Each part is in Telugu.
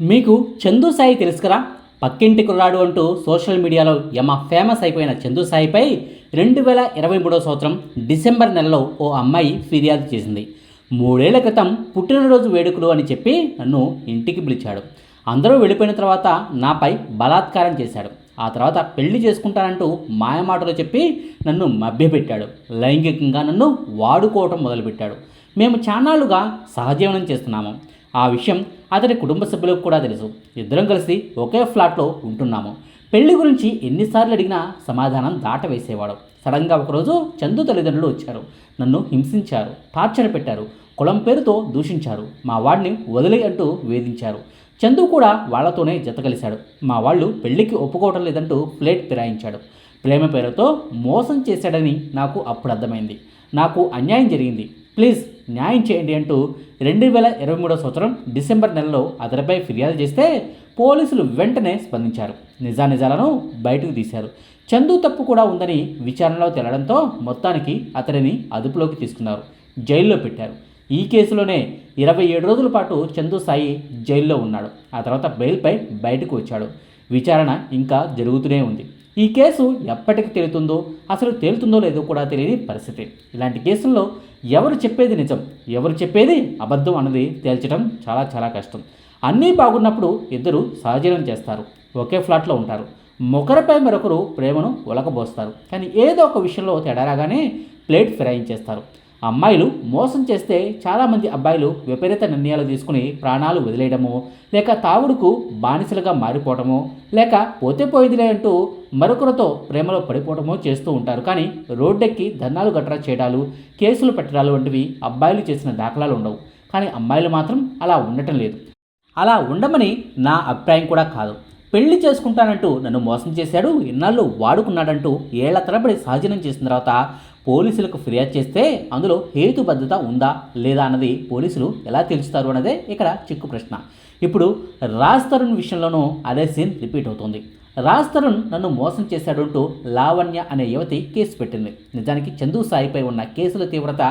మీకు చందు సాయి తెలుసు కదా పక్కింటి కుర్రాడు అంటూ సోషల్ మీడియాలో యమ ఫేమస్ అయిపోయిన చందు సాయిపై రెండు వేల ఇరవై మూడో సంవత్సరం డిసెంబర్ నెలలో ఓ అమ్మాయి ఫిర్యాదు చేసింది. మూడేళ్ళ క్రితం పుట్టినరోజు వేడుకలు అని చెప్పి నన్ను ఇంటికి పిలిచాడు. అందరూ వెళ్ళిపోయిన తర్వాత నాపై బలాత్కారం చేశాడు. ఆ తర్వాత పెళ్ళి చేసుకుంటానంటూ మాయమాటలు చెప్పి నన్ను మభ్యపెట్టాడు. లైంగికంగా నన్ను వాడుకోవటం మొదలుపెట్టాడు. మేము చాన్నాళ్ళుగా సహజీవనం చేస్తున్నాము. ఆ విషయం అతని కుటుంబ సభ్యులకు కూడా తెలుసు. ఇద్దరం కలిసి ఒకే ఫ్లాట్లో ఉంటున్నాము. పెళ్ళి గురించి ఎన్నిసార్లు అడిగినా సమాధానం దాటవేసేవాడు. సడన్గా ఒకరోజు చందు తల్లిదండ్రులు వచ్చారు. నన్ను హింసించారు టార్చర్ పెట్టారు కులం పేరుతో దూషించారు. మా వాడిని వదిలే అంటూ వేధించారు. చందు కూడా వాళ్ళతోనే జత కలిశాడు. మా వాళ్ళు పెళ్ళికి ఒప్పుకోవటం లేదంటూ ప్లేట్ ఫిరాయించాడు. ప్రేమ పేరుతో మోసం చేశాడని నాకు అప్పుడు అర్థమైంది. నాకు అన్యాయం జరిగింది. ప్లీజ్ న్యాయం చేయండి అంటూ రెండు వేల ఇరవై మూడో సంవత్సరం డిసెంబర్ నెలలో అతనిపై ఫిర్యాదు చేస్తే పోలీసులు వెంటనే స్పందించారు. నిజానిజాలను బయటకు తీశారు. చందు తప్పు కూడా ఉందని విచారణలో తేలడంతో మొత్తానికి అతడిని అదుపులోకి తీసుకున్నారు. జైల్లో పెట్టారు. ఈ కేసులోనే ఇరవై ఏడు రోజుల పాటు చందు సాయి జైల్లో ఉన్నాడు. ఆ తర్వాత బెయిల్పై బయటకు వచ్చాడు. విచారణ ఇంకా జరుగుతూనే ఉంది. ఈ కేసు ఎప్పటికి తేలుతుందో అసలు తేలుతుందో లేదో కూడా తెలియని పరిస్థితి. ఇలాంటి కేసుల్లో ఎవరు చెప్పేది నిజం ఎవరు చెప్పేది అబద్ధం అన్నది తేల్చడం చాలా చాలా కష్టం. అన్నీ బాగున్నప్పుడు ఇద్దరు సహజీవనం చేస్తారు ఒకే ఫ్లాట్లో ఉంటారు. ఒకరిపై మరొకరు ప్రేమను ఒలకబోస్తారు. కానీ ఏదో ఒక విషయంలో తేడా రాగానే ప్లేట్ ఫిరాయించేస్తారు. అమ్మాయిలు మోసం చేస్తే చాలామంది అబ్బాయిలు విపరీత నిర్ణయాలు తీసుకుని ప్రాణాలు వదిలేయడమో లేక తావుడుకు బానిసలుగా మారిపోవటమో లేక పోతే పోయిందిలే అంటూ మరొకరితో ప్రేమలో పడిపోవటమో చేస్తూ ఉంటారు. కానీ రోడ్డెక్కి ధర్నాలు గట్రా చేయడాలు కేసులు పెట్టడాలు వంటివి అబ్బాయిలు చేసిన దాఖలాలు ఉండవు. కానీ అమ్మాయిలు మాత్రం అలా ఉండటం లేదు. అలా ఉండమని నా అభిప్రాయం కూడా కాదు. పెళ్ళి చేసుకుంటానంటూ నన్ను మోసం చేశాడు ఇన్నాళ్ళు వాడుకున్నాడంటూ ఏళ్ళ తరబడి సహజనం చేసిన తర్వాత పోలీసులకు ఫిర్యాదు చేస్తే అందులో హేతుబద్ధత ఉందా లేదా అన్నది పోలీసులు ఎలా తెలుస్తారు అన్నదే ఇక్కడ చిక్కు ప్రశ్న. ఇప్పుడు రాజ్ తరుణ్ విషయంలోనూ అదే సీన్ రిపీట్ అవుతుంది. రాజ్ తరుణ్ నన్ను మోసం చేశాడంటూ లావణ్య అనే యువతి కేసు పెట్టింది. నిజానికి చందు సాయిపై ఉన్న కేసుల తీవ్రత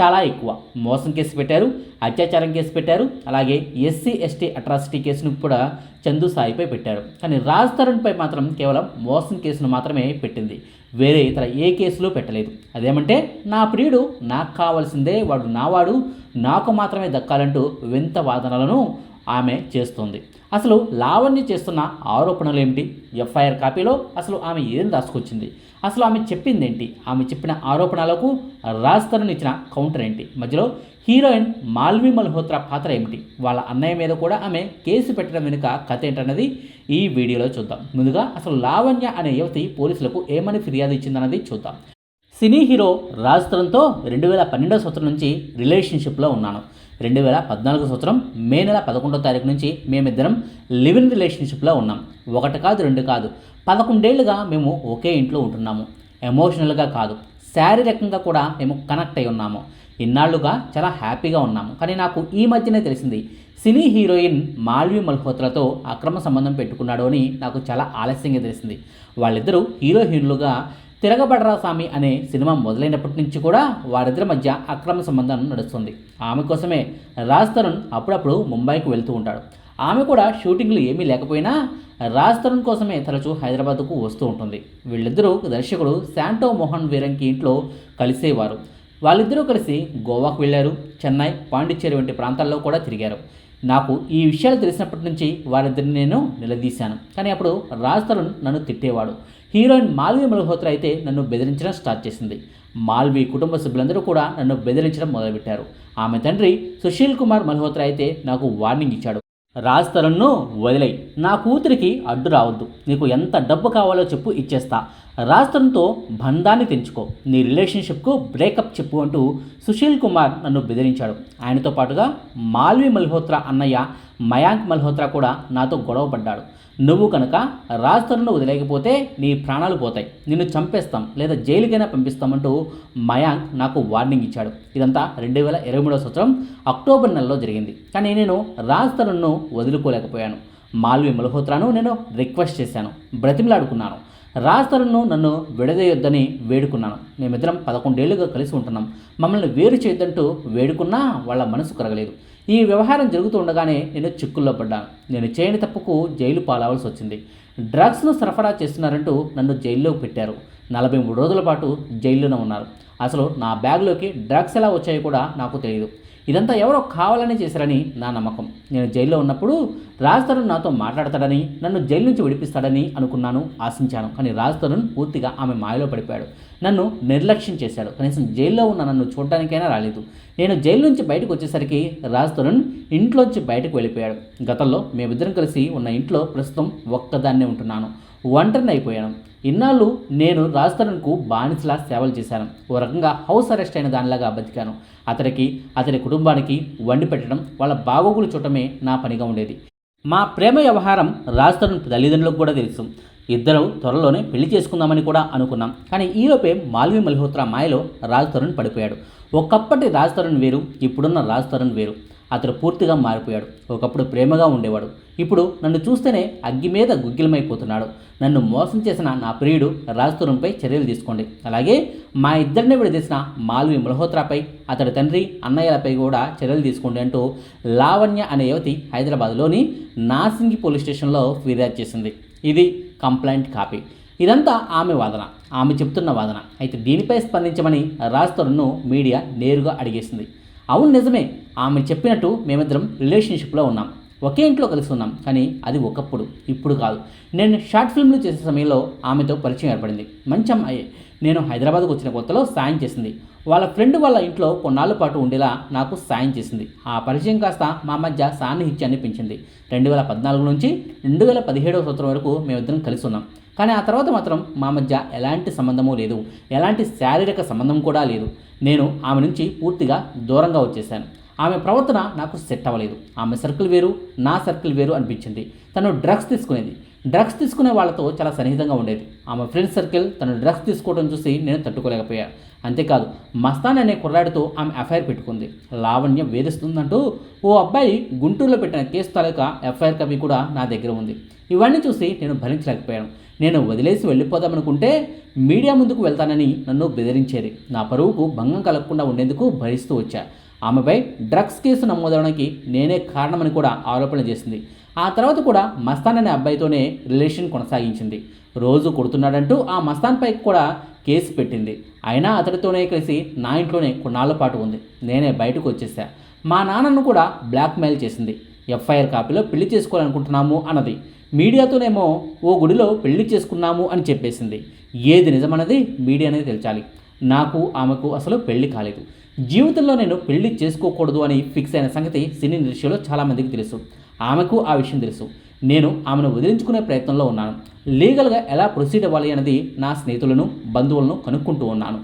చాలా ఎక్కువ. మోసం కేసు పెట్టారు అత్యాచారం కేసు పెట్టారు అలాగే ఎస్సీ ఎస్టీ అట్రాసిటీ కేసును కూడా చందు సాయిపై పెట్టారు. కానీ రాజ్ తరుణ్పై మాత్రం కేవలం మోసం కేసును మాత్రమే పెట్టింది. వేరే ఇతర ఏ కేసులో పెట్టలేదు. అదేమంటే నా ప్రియుడు నాకు కావాల్సిందే వాడు నావాడు నాకు మాత్రమే దక్కాలంటూ వింత వాదనలను ఆమె చేస్తుంది. అసలు లావణ్య చేస్తున్న ఆరోపణలు ఏమిటి? ఎఫ్ఐఆర్ కాపీలో అసలు ఆమె ఏం రాసుకొచ్చింది? అసలు ఆమె చెప్పిందేంటి? ఆమె చెప్పిన ఆరోపణలకు రాజ్ తరుణ్ ఇచ్చిన కౌంటర్ ఏంటి? మధ్యలో హీరోయిన్ మాల్వి మల్హోత్రా పాత్ర ఏమిటి? వాళ్ళ అన్నయ్య మీద కూడా ఆమె కేసు పెట్టడం వెనుక కథ ఏంటన్నది ఈ వీడియోలో చూద్దాం. ముందుగా అసలు లావణ్య అనే యువతి పోలీసులకు ఏమని ఫిర్యాదు ఇచ్చిందన్నది చూద్దాం. సినీ హీరో రాజ్ తరుణ్తో రెండు వేల పన్నెండో సంవత్సరం నుంచి రిలేషన్షిప్లో ఉన్నాను. రెండు వేల పద్నాలుగు సంవత్సరం మే నెల పదకొండో తారీఖు నుంచి మేమిద్దరం లివ్ ఇన్ రిలేషన్షిప్లో ఉన్నాం. ఒకటి కాదు రెండు కాదు. పదకొండేళ్ళుగా మేము ఒకే ఇంట్లో ఉంటున్నాము. ఎమోషనల్గా కాదు. శారీరకంగా కూడా మేము కనెక్ట్ అయి ఉన్నాము. ఇన్నాళ్ళుగా చాలా హ్యాపీగా ఉన్నాము. కానీ నాకు ఈ మధ్యనే తెలిసింది సినీ హీరోయిన్ మాల్వి మల్హోత్రాతో అక్రమ సంబంధం పెట్టుకున్నాడు అని నాకు చాలా ఆలస్యంగా తెలిసింది. వాళ్ళిద్దరూ హీరో హీరోలుగా తిరగబడరా స్వామి అనే సినిమా మొదలైనప్పటి నుంచి కూడా వారిద్దరి మధ్య అక్రమ సంబంధం నడుస్తుంది. ఆమె కోసమే రాజ్ తరుణ్ అప్పుడప్పుడు ముంబైకి వెళ్తూ ఉంటాడు. ఆమె కూడా షూటింగ్లు ఏమీ లేకపోయినా రాజ్ తరుణ్ కోసమే తరచూ హైదరాబాద్కు వస్తూ ఉంటుంది. వీళ్ళిద్దరూ దర్శకుడు శాంటో మోహన్ వీరంకి ఇంట్లో కలిసేవారు. వాళ్ళిద్దరూ కలిసి గోవాకు వెళ్ళారు. చెన్నై పాండిచ్చేరి వంటి ప్రాంతాల్లో కూడా తిరిగారు. నాకు ఈ విషయాలు తెలిసినప్పటి నుంచి వారిద్దరిని నేను నిలదీశాను. కానీ అప్పుడు రాజ్ తరుణ్ నన్ను తిట్టేవాడు. హీరోయిన్ మాల్వి మల్హోత్రా అయితే నన్ను బెదిరించడం స్టార్ట్ చేసింది. మాల్వి కుటుంబ సభ్యులందరూ కూడా నన్ను బెదిరించడం మొదలుపెట్టారు. ఆమె తండ్రి సుశీల్ కుమార్ మల్హోత్రా అయితే నాకు వార్నింగ్ ఇచ్చాడు. రాజ్ తరుణ్ను వదిలేయి. నా కూతురికి అడ్డు రావద్దు. నీకు ఎంత డబ్బు కావాలో చెప్పు ఇచ్చేస్తా. రాజ్ తరుణ్తో బంధాన్ని తెంచుకో. నీ రిలేషన్షిప్కు బ్రేకప్ చెప్పు అంటూ సుశీల్ కుమార్ నన్ను బెదిరించాడు. ఆయనతో పాటుగా మాల్వి మల్హోత్రా అన్నయ్య మయాంక్ మల్హోత్రా కూడా నాతో గొడవ పడ్డాడు. నువ్వు కనుక రాజ్ వదిలేకపోతే నీ ప్రాణాలు పోతాయి. నిన్ను చంపేస్తాం లేదా జైలుకైనా పంపిస్తామంటూ మయాంక్ నాకు వార్నింగ్ ఇచ్చాడు. ఇదంతా రెండు వేల ఇరవై మూడో సంవత్సరం అక్టోబర్ నెలలో జరిగింది. కానీ నేను రాజ్ తరుణ్ను వదులుకోలేకపోయాను. మాల్వి మల్హోత్రాను నేను రిక్వెస్ట్ చేశాను. బ్రతిమలాడుకున్నాను. రాజ్ నన్ను విడదీయొద్దని వేడుకున్నాను. మేమిద్దరం పదకొండేళ్ళుగా కలిసి ఉంటున్నాం. మమ్మల్ని వేరు చేయొద్దంటూ వేడుకున్నా వాళ్ళ మనసు కరగలేదు. ఈ వ్యవహారం జరుగుతూ ఉండగానే నేను చిక్కుల్లో పడ్డాను నేను చేయని తప్పుకు జైలు పాలవలసి వచ్చింది. డ్రగ్స్ను సరఫరా చేస్తున్నారంటూ నన్ను జైల్లో పెట్టారు. నలభై మూడు రోజుల పాటు జైల్లోనే ఉన్నారు. అసలు నా బ్యాగ్లోకి డ్రగ్స్ ఎలా వచ్చాయో కూడా నాకు తెలియదు ఇదంతా ఎవరో కావాలని చేశారని నా నమ్మకం. నేను జైల్లో ఉన్నప్పుడు రాజ్ తరుణ్ నాతో మాట్లాడతాడని నన్ను జైలు నుంచి విడిపిస్తాడని అనుకున్నాను ఆశించాను. కానీ రాజ్తరుణ్ పూర్తిగా ఆమె మాయలో పడిపోయాడు. నన్ను నిర్లక్ష్యం చేశాడు. కనీసం జైల్లో ఉన్న నన్ను చూడడానికైనా రాలేదు. నేను జైలు నుంచి బయటకు వచ్చేసరికి రాజ్తరుణ్ ఇంట్లోంచి బయటకు వెళ్ళిపోయాడు. గతంలో మేమిద్దరం కలిసి ఉన్న ఇంట్లో ప్రస్తుతం ఒక్కదాన్నే ఉంటున్నాను. ఒంటరిని అయిపోయాను. ఇన్నాళ్ళు నేను రాజ్ తరుణ్కు బానిసలా సేవలు చేశాను. ఓ రకంగా హౌస్ అరెస్ట్ అయిన దానిలాగా బతికాను. అతనికి అతని కుటుంబానికి వండి పెట్టడం వాళ్ళ బాగోగులు చూడటమే నా పనిగా ఉండేది. మా ప్రేమ వ్యవహారం రాజ్ తరుణ్ తల్లిదండ్రులకు కూడా తెలుసు. ఇద్దరు త్వరలోనే పెళ్ళి చేసుకుందామని కూడా అనుకున్నాం. కానీ ఈలోపే మాల్వి మల్హోత్రా మాయలో రాజ్ తరుణ్ పడిపోయాడు. ఒకప్పటి రాజ్ తరుణ్ వేరు ఇప్పుడున్న రాజ్ తరుణ్ వేరు. అతడు పూర్తిగా మారిపోయాడు. ఒకప్పుడు ప్రేమగా ఉండేవాడు. ఇప్పుడు నన్ను చూస్తేనే అగ్గి మీద గుగ్గిలమైపోతున్నాడు. నన్ను మోసం చేసిన నా ప్రియుడు రాజ్ చర్యలు తీసుకోండి. అలాగే మా ఇద్దరిని విడదీసిన మాల్వి మల్హోత్రాపై అతడి తండ్రి అన్నయ్యలపై కూడా చర్యలు తీసుకోండి అంటూ లావణ్య అనే యువతి హైదరాబాద్లోని నాసింగి పోలీస్ స్టేషన్లో ఫిర్యాదు చేసింది. ఇది కంప్లైంట్ కాపీ. ఇదంతా ఆమె వాదన. ఆమె చెప్తున్న వాదన. అయితే దీనిపై స్పందించమని రాజ్ మీడియా నేరుగా అడిగేసింది. అవును నిజమే. ఆమె చెప్పినట్టు మేమిద్దరం రిలేషన్షిప్లో ఉన్నాం. ఒకే ఇంట్లో కలిసి ఉన్నాం కానీ అది ఒకప్పుడు ఇప్పుడు కాదు. నేను షార్ట్ ఫిల్మ్లు చేసే సమయంలో ఆమెతో పరిచయం ఏర్పడింది. మంచి అమ్మాయి నేను హైదరాబాద్కు వచ్చిన కొత్తలో సాయం చేసింది. వాళ్ళ ఫ్రెండ్ వాళ్ళ ఇంట్లో కొన్నాళ్ళ పాటు ఉండేలా నాకు సాయం చేసింది. ఆ పరిచయం కాస్త మా మధ్య సాన్నిహిత్యాన్ని పెంచింది. రెండు వేల పద్నాలుగు నుంచి రెండు వేల పదిహేడవ సంవత్సరం వరకు మేమిద్దరం కలిసి ఉన్నాం. కానీ ఆ తర్వాత మాత్రం మా మధ్య ఎలాంటి సంబంధము లేదు. ఎలాంటి శారీరక సంబంధం కూడా లేదు. నేను ఆమె నుంచి పూర్తిగా దూరంగా వచ్చేసాను. ఆమె ప్రవర్తన నాకు సెట్ అవ్వలేదు. ఆమె సర్కిల్ వేరు నా సర్కిల్ వేరు అనిపించింది. తను డ్రగ్స్ తీసుకునేది. డ్రగ్స్ తీసుకునే వాళ్ళతో చాలా సన్నిహితంగా ఉండేది. ఆమె ఫ్రెండ్ సర్కిల్ తను డ్రగ్స్ తీసుకోవడం చూసి నేను తట్టుకోలేకపోయా. అంతేకాదు మస్తాన్ అనే కుర్రాడితో ఆమె ఎఫ్ఐఆర్ పెట్టుకుంది. లావణ్య వేధిస్తుందంటూ ఓ అబ్బాయి గుంటూరులో పెట్టిన కేసు తాలూకా ఎఫ్ఐఆర్ కాపీ కూడా నా దగ్గర ఉంది. ఇవన్నీ చూసి నేను భరించలేకపోయాను. నేను వదిలేసి వెళ్ళిపోదామనుకుంటే మీడియా ముందుకు వెళ్తానని నన్ను బెదిరించేది. నా పరువుకు భంగం కలగకుండా ఉండేందుకు భరిస్తూ వచ్చా. ఆమెపై డ్రగ్స్ కేసు నమోదవడానికి నేనే కారణమని కూడా ఆరోపణ చేసింది. ఆ తర్వాత కూడా మస్తాన్ అనే అబ్బాయితోనే రిలేషన్ కొనసాగించింది. రోజు కొడుతున్నాడంటూ ఆ మస్తాన్పై కూడా కేసు పెట్టింది. అయినా అతడితోనే కలిసి నా ఇంట్లోనే కొన్నాళ్ళ పాటు ఉంది. నేనే బయటకు వచ్చేసా మా నాన్నను కూడా బ్లాక్మెయిల్ చేసింది. ఎఫ్ఐఆర్ కాపీలో పెళ్ళి చేసుకోవాలనుకుంటున్నాము అన్నది. మీడియాతోనేమో ఓ గుడిలో పెళ్ళి చేసుకున్నాము అని చెప్పేసింది. ఏది నిజమన్నది మీడియానే తెలిచాలి. నాకు ఆమెకు అసలు పెళ్ళి కాలేదు. జీవితంలో నేను పెళ్ళి చేసుకోకూడదు అని ఫిక్స్ అయిన సంగతి సినీ దృశ్యంలో చాలామందికి తెలుసు. ఆమెకు ఆ విషయం తెలుసు. నేను ఆమెను వదిలించుకునే ప్రయత్నంలో ఉన్నాను. లీగల్గా ఎలా ప్రొసీడ్ అవ్వాలి అనేది నా స్నేహితులను బంధువులను కనుక్కుంటూ ఉన్నాను.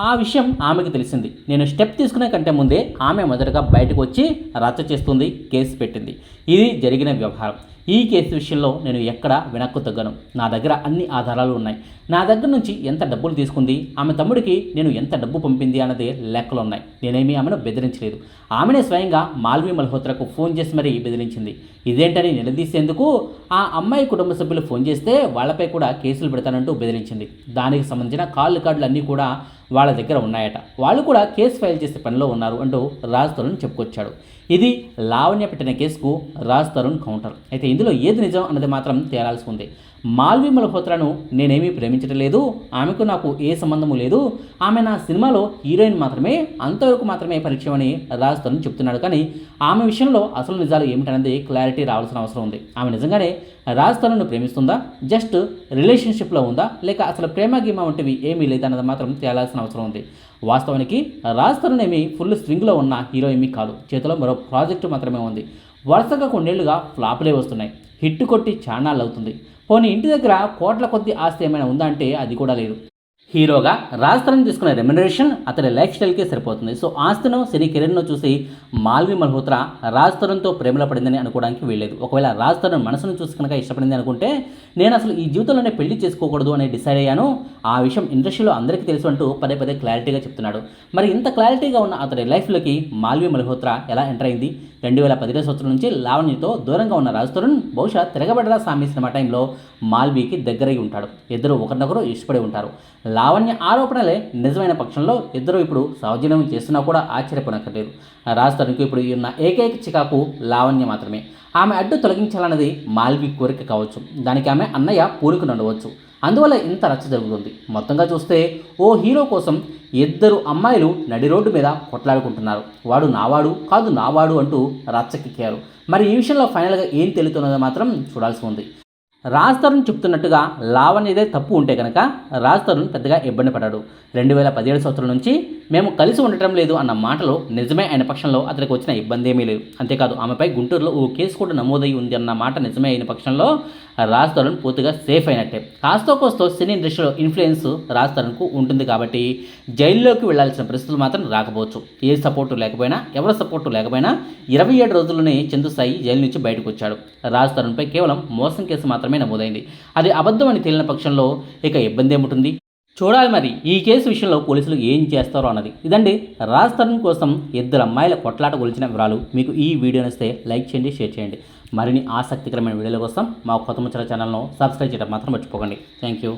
ఆ విషయం ఆమెకు తెలిసింది. నేను స్టెప్ తీసుకునే కంటే ముందే ఆమె మొదటగా బయటకు వచ్చి రచ్చ చేస్తుంది కేసు పెట్టింది. ఇది జరిగిన వ్యవహారం. ఈ కేసు విషయంలో నేను ఎక్కడ వెనక్కు తగ్గను నా దగ్గర అన్ని ఆధారాలు ఉన్నాయి. నా దగ్గర నుంచి ఎంత డబ్బులు తీసుకుంది ఆమె తమ్ముడికి నేను ఎంత డబ్బు పంపింది అన్నది లెక్కలు ఉన్నాయి. నేనేమీ ఆమెను బెదిరించలేదు. ఆమెనే స్వయంగా మాల్వి మల్హోత్రకు ఫోన్ చేసి మరీ బెదిరించింది. ఇదేంటని నిలదీసేందుకు ఆ అమ్మాయి కుటుంబ సభ్యులు ఫోన్ చేస్తే వాళ్ళపై కూడా కేసులు పెడతానంటూ బెదిరించింది. దానికి సంబంధించిన కాల్ రికార్డులు అన్నీ కూడా వాళ్ళ దగ్గర ఉన్నాయట. వాళ్ళు కూడా కేసు ఫైల్ చేసే పనిలో ఉన్నారు అంటూ రాజ్ తరుణ్ చెప్పుకొచ్చాడు. ఇది లావణ్య పెట్టిన కేసుకు రాజ్ తరుణ్ కౌంటర్. అయితే ఇందులో ఏది నిజం అన్నది మాత్రం తేలాల్సి ఉంది. మాల్వి మల్హోత్రాను నేనేమీ ప్రేమించడం లేదు ఆమెకు నాకు ఏ సంబంధము లేదు ఆమె నా సినిమాలో హీరోయిన్ మాత్రమే అంతవరకు మాత్రమే పరిచయమని రాజ్ తరుణ్ చెప్తున్నాడు. కానీ ఆమె విషయంలో అసలు నిజాలు ఏమిటనేది క్లారిటీ రావాల్సిన అవసరం ఉంది. ఆమె నిజంగానే రాజ్ తరుణ్ను ప్రేమిస్తుందా? జస్ట్ రిలేషన్షిప్లో ఉందా? లేక అసలు ప్రేమ గీమ వంటివి ఏమీ లేదన్నది మాత్రం తేలాల్సిన అవసరం ఉంది. వాస్తవానికి రాజ్ తరుణ్ ఏమి ఫుల్ స్వింగ్లో ఉన్న హీరో ఏమీ కాదు. చేతిలో మరో ప్రాజెక్టు మాత్రమే ఉంది. వరుసగా కొన్నేళ్ళుగా ఫ్లాపులే వస్తున్నాయి. హిట్ కొట్టి చాణాలు అవుతుంది పోనీ ఇంటి దగ్గర కోట్ల కొద్ది ఆస్తి ఏమైనా ఉందా అంటే అది కూడా లేదు. హీరోగా రాజ్ తరుణ్ తీసుకునే రెమ్యునరేషన్ అతడి లైఫ్ స్టైల్కే సరిపోతుంది. సో ఆస్తిను సినీ కెరీర్ను చూసి మాల్వి మల్హోత్రా రాజ్ తరుణ్తో ప్రేమలో పడిందని అనుకోవడానికి వీల్లేదు. ఒకవేళ రాజ్ తరుణ్ మనసును చూసి కనుక ఇష్టపడింది అనుకుంటే నేను అసలు ఈ జీవితంలోనే పెళ్ళి చేసుకోకూడదు అని డిసైడ్ అయ్యాను. ఆ విషయం ఇండస్ట్రీలో అందరికీ తెలుసు అంటూ పదే పదే క్లారిటీగా చెప్తున్నాడు. మరి ఇంత క్లారిటీగా ఉన్న అతడి లైఫ్లోకి మాల్వి మల్హోత్రా ఎలా ఎంటర్ అయింది? రెండు వేల పదిహేడు సంవత్సరం నుంచి లావణ్యతో దూరంగా ఉన్న రాజ్ తరుణ్ బహుశా తిరగబడరా సామి సినిమా టైంలో మాల్వీకి దగ్గరై ఉంటాడు. ఇద్దరు ఒకరినొకరు ఇష్టపడి ఉంటారు. లావణ్య ఆరోపణలే నిజమైన పక్షంలో ఇద్దరు ఇప్పుడు సౌజన్యం చేస్తున్నా కూడా ఆశ్చర్యపోనక్కర్లేదు. రాజ్ తనకు ఇప్పుడు ఉన్న ఏకైక చికాకు లావణ్య మాత్రమే. ఆమె అడ్డు తొలగించాలన్నది మాల్వి కోరిక కావచ్చు. దానికి ఆమె అన్నయ్య పూనుకుని ఉండవచ్చు. అందువల్ల ఇంత రచ్చ జరుగుతుంది. మొత్తంగా చూస్తే ఓ హీరో కోసం ఇద్దరు అమ్మాయిలు నడి రోడ్డు మీద కొట్లాడుకుంటున్నారు. వాడు నావాడు కాదు నావాడు అంటూ రచ్చకెక్కారు మరి ఈ విషయంలో ఫైనల్గా ఏం తెలుతున్నదో మాత్రం చూడాల్సి ఉంది. రాజ్ తరుణ్ చెప్తున్నట్టుగా లావణ్యదే తప్పు ఉంటే కనుక రాజ్ తరుణ్ పెద్దగా ఇబ్బంది పడ్డాడు. రెండు వేల పదిహేడు సంవత్సరం నుంచి మేము కలిసి ఉండటం లేదు అన్న మాటలు నిజమే అయిన పక్షంలో అతనికి వచ్చిన ఇబ్బంది ఏమీ లేదు. అంతేకాదు ఆమెపై గుంటూరులో ఓ కేసు కూడా నమోదై ఉంది అన్న మాట నిజమే అయిన పక్షంలో రాజ్ తరుణ్ పూర్తిగా సేఫ్ అయినట్టే. కాస్తో కోస్తో సినీ ఇండస్ట్రీలో ఇన్ఫ్లుయెన్స్ రాజ్ తరుణ్కు ఉంటుంది కాబట్టి జైల్లోకి వెళ్ళాల్సిన పరిస్థితులు మాత్రం రాకపోవచ్చు. ఏ సపోర్టు లేకపోయినా ఎవరి సపోర్టు లేకపోయినా ఇరవై ఏడు రోజుల్లోనే చందు జైలు నుంచి బయటకు వచ్చాడు. రాజ్ తరుణ్పై కేవలం మోసం కేసు మాత్రం మాత్రమే నమోదైంది. అది అబద్ధం అని తేలిన పక్షంలో ఇక ఇబ్బంది ఏముంటుంది? చూడాలి మరి ఈ కేసు విషయంలో పోలీసులు ఏం చేస్తారో అన్నది. ఇదండి రాజ్ తరుణ్ కోసం ఇద్దరు అమ్మాయిల కొట్లాట గురించిన వివరాలు. మీకు ఈ వీడియో నచ్చితే లైక్ చేయండి షేర్ చేయండి. మరిన్ని ఆసక్తికరమైన వీడియోల కోసం మా కొత్త ముచ్చల ఛానల్ను సబ్స్క్రైబ్ చేయడం మాత్రం మర్చిపోకండి. Thank you